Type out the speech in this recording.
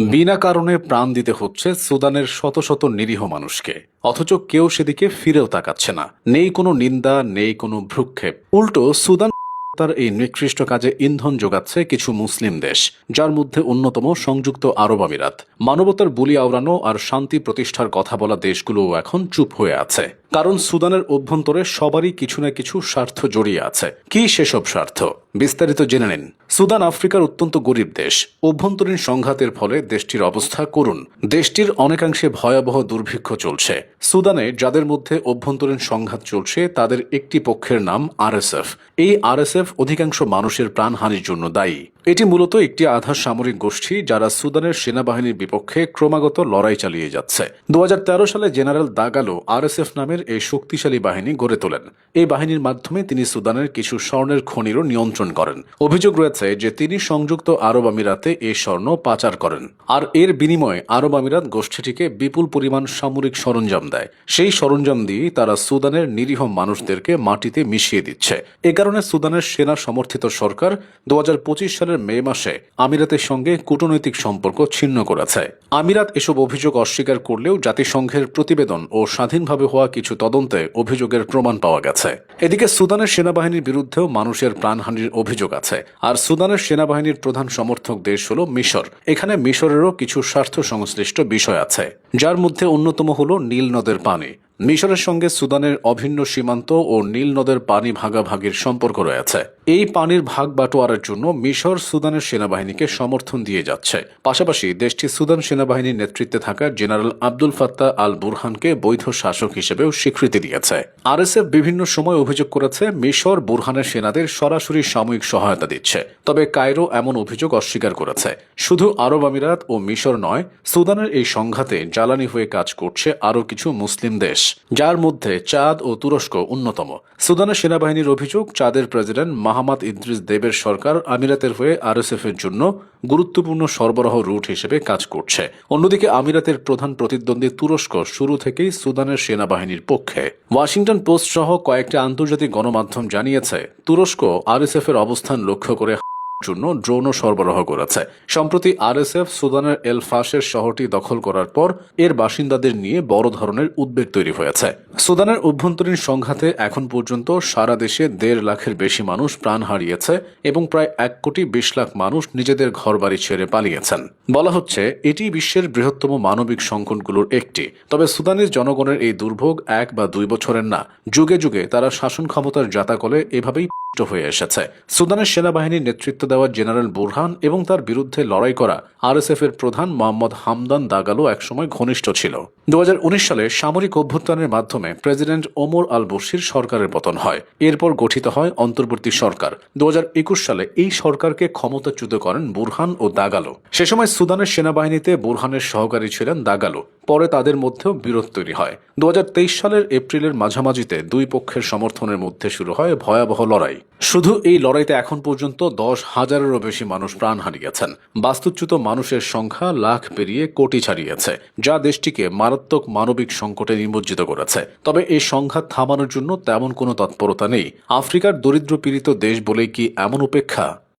বিনা কারণে প্রাণ দিতে হচ্ছে সুদানের শত শত নিরীহ মানুষকে। অথচ কেউ সেদিকে ফিরেও তাকাচ্ছে না। নেই কোনো নিন্দা, নেই কোনো ভ্রুক্ষেপ। উল্টো সুদান তার এই নিকৃষ্ট কাজে ইন্ধন যোগাচ্ছে কিছু মুসলিম দেশ, যার মধ্যে অন্যতম সংযুক্ত আরব আমিরাত। মানবতার বুলি আওড়ানো আর শান্তি প্রতিষ্ঠার কথা বলা দেশগুলোও এখন চুপ হয়ে আছে। কারণ সুদানের অভ্যন্তরে সবারই কিছু না কিছু স্বার্থ জড়িয়ে আছে। কি সেসব স্বার্থ? বিস্তারিত জেনে নিন। সুদান আফ্রিকার অত্যন্ত গরিব দেশ। অভ্যন্তরীণ সংঘাতের ফলে দেশটির অবস্থা করুন দেশটির অনেকাংশে ভয়াবহ দুর্ভিক্ষ চলছে। সুদানে যাদের মধ্যে অভ্যন্তরীণ সংঘাত চলছে, তাদের একটি পক্ষের নাম আরএসএফ। এই আরএসএফ অধিকাংশ মানুষের প্রাণহানির জন্য দায়ী। এটি মূলত একটি আধা সামরিক গোষ্ঠী যারা সুদানের সেনাবাহিনীর বিপক্ষে ক্রমাগত লড়াই চালিয়ে যাচ্ছে। দু সালে জেনারেল দাগালো আরএসএফ নামের এই শক্তিশালী বাহিনী গড়ে তোলেন। এই বাহিনীর মাধ্যমে তিনি সুদানের কিছু স্বর্ণের খনিরও নিয়ন্ত্রণ করেন। অভিযোগ রয়েছে যে তিনি সংযুক্ত আরব আমিরাতে এই স্বর্ণ পাচার করেন। আর এর বিনিময়ে আরব আমিরাত গোষ্ঠীটিকে বিপুল পরিমাণ সামরিক সরঞ্জাম দেয়। সেই সরঞ্জাম দিয়েই তারা সুদানের নিরীহ মানুষদেরকে মাটিতে মিশিয়ে দিচ্ছে। এ কারণে সুদানের সেনা সমর্থিত সরকার দু পঁচিশ সালের মে মাসে আমিরাতের সঙ্গে কূটনৈতিক সম্পর্ক ছিন্ন করেছে। আমিরাত এসব অভিযোগ অস্বীকার করলেও জাতিসংঘের প্রতিবেদন ও স্বাধীনভাবে হওয়া কিছু তদন্তে অভিযোগের প্রমাণ পাওয়া গেছে। এদিকে সুদানের সেনাবাহিনীর বিরুদ্ধেও মানুষের প্রাণহানির অভিযোগ আছে। আর সুদানের সেনাবাহিনীর প্রধান সমর্থক দেশ হল মিশর। এখানে মিশরেরও কিছু স্বার্থ সংশ্লিষ্ট বিষয় আছে, যার মধ্যে অন্যতম হল নীল নদের পানি। মিশরের সঙ্গে সুদানের অভিন্ন সীমান্ত ও নীল নদের পানি ভাগাভাগির সম্পর্ক রয়েছে। এই পানির ভাগ বাটোয়ারার জন্য মিশর সুদানের সেনাবাহিনীকে সমর্থন দিয়ে যাচ্ছে। পাশাপাশি দেশটি সুদান সেনাবাহিনীর নেতৃত্বে থাকা জেনারেল আব্দুল ফাত্তা আল বুরহানকে বৈধ শাসক হিসেবেও স্বীকৃতি দিয়েছে। আরএসএফ বিভিন্ন সময় অভিযোগ করেছে, মিশর বুরহানের সেনাদের সরাসরি সাময়িক সহায়তা দিচ্ছে। তবে কায়রো এমন অভিযোগ অস্বীকার করেছে। শুধু আরব আমিরাত ও মিশর নয়, সুদানের এই সংঘাতে জ্বালানি হয়ে কাজ করছে আরও কিছু মুসলিম দেশ। যার মধ্যে চাঁদ ও তুরস্ক অন্যতম। সুদানের সেনাবাহিনীর অভিযোগ, চাঁদের প্রেসিডেন্ট মাহমাদ ইদ্রিস দেবের সরকার আমিরাতের হয়ে আরএসএফ এর জন্য গুরুত্বপূর্ণ সরবরাহ রুট হিসেবে কাজ করছে। অন্যদিকে আমিরাতের প্রধান প্রতিদ্বন্দ্বী তুরস্ক শুরু থেকেই সুদানের সেনাবাহিনীর পক্ষে। ওয়াশিংটন পোস্ট সহ কয়েকটি আন্তর্জাতিক গণমাধ্যম জানিয়েছে, তুরস্ক আরএসএফ এর অবস্থান লক্ষ্য করে জন্য ড্রোনও সরবরাহ করেছে। সম্প্রতি আরএসএফ সুদানের এল ফাশের শহরটি দখল করার পর এর বাসিন্দাদের নিয়ে বড় ধরনের উদ্বেগ তৈরি হয়েছে। সুদানের অভ্যন্তরীণ সংঘাতে এখন পর্যন্ত সারা দেশে দেড় লাখের বেশি মানুষ প্রাণ হারিয়েছে এবং প্রায় এক কোটি বিশ লাখ মানুষ নিজেদের ঘরবাড়ি ছেড়ে পালিয়েছেন। বলা হচ্ছে, এটি বিশ্বের বৃহত্তম মানবিক সংকটগুলোর একটি। তবে সুদানের জনগণের এই দুর্ভোগ এক বা দুই বছরের না। যুগে যুগে তারা শাসন ক্ষমতার জাতাকলে এভাবেই হয়ে এসেছে। সুদানের সেনাবাহিনীর নেতৃত্ব দেওয়া জেনারেল বুরহান এবং তার বিরুদ্ধে লড়াই করা আরএসএফ এর প্রধান মোহাম্মদ হামদান দাগালো একসময় ঘনিষ্ঠ ছিল। দু হাজার উনিশ সালে সামরিক অভ্যুত্থানের মাধ্যমে প্রেসিডেন্ট ওমর আল বশির সরকারের পতন হয়। এরপর গঠিত হয় অন্তর্বর্তী সরকার। দু সালে এই সরকারকে ক্ষমতাচ্যুত করেন বুরহান ও দাগালো। সে সময় সুদানের সেনাবাহিনীতে বুরহানের সহকারী ছিলেন দাগালো। পরে তাদের মধ্যেও বিরোধ তৈরি হয়। দু হাজার তেইশ সালের এপ্রিলের মাঝামাঝিতে দুই পক্ষের সমর্থনের মধ্যে শুরু হয় ভয়াবহ লড়াই। শুধু এই লড়াইতে এখন পর্যন্ত দশ হাজারেরও বেশি মানুষ প্রাণ হারিয়েছেন। বাস্তুচ্যুত মানুষের সংখ্যা লাখ পেরিয়ে কোটি ছাড়িয়েছে, যা দেশটিকে মারাত্মক মানবিক সংকটে নিমজ্জিত করেছে। তবে এই সংঘাত থামানোর জন্য তেমন কোনো তৎপরতা নেই। আফ্রিকার দরিদ্র পীড়িত দেশ বলেই কি এমন উপেক্ষা?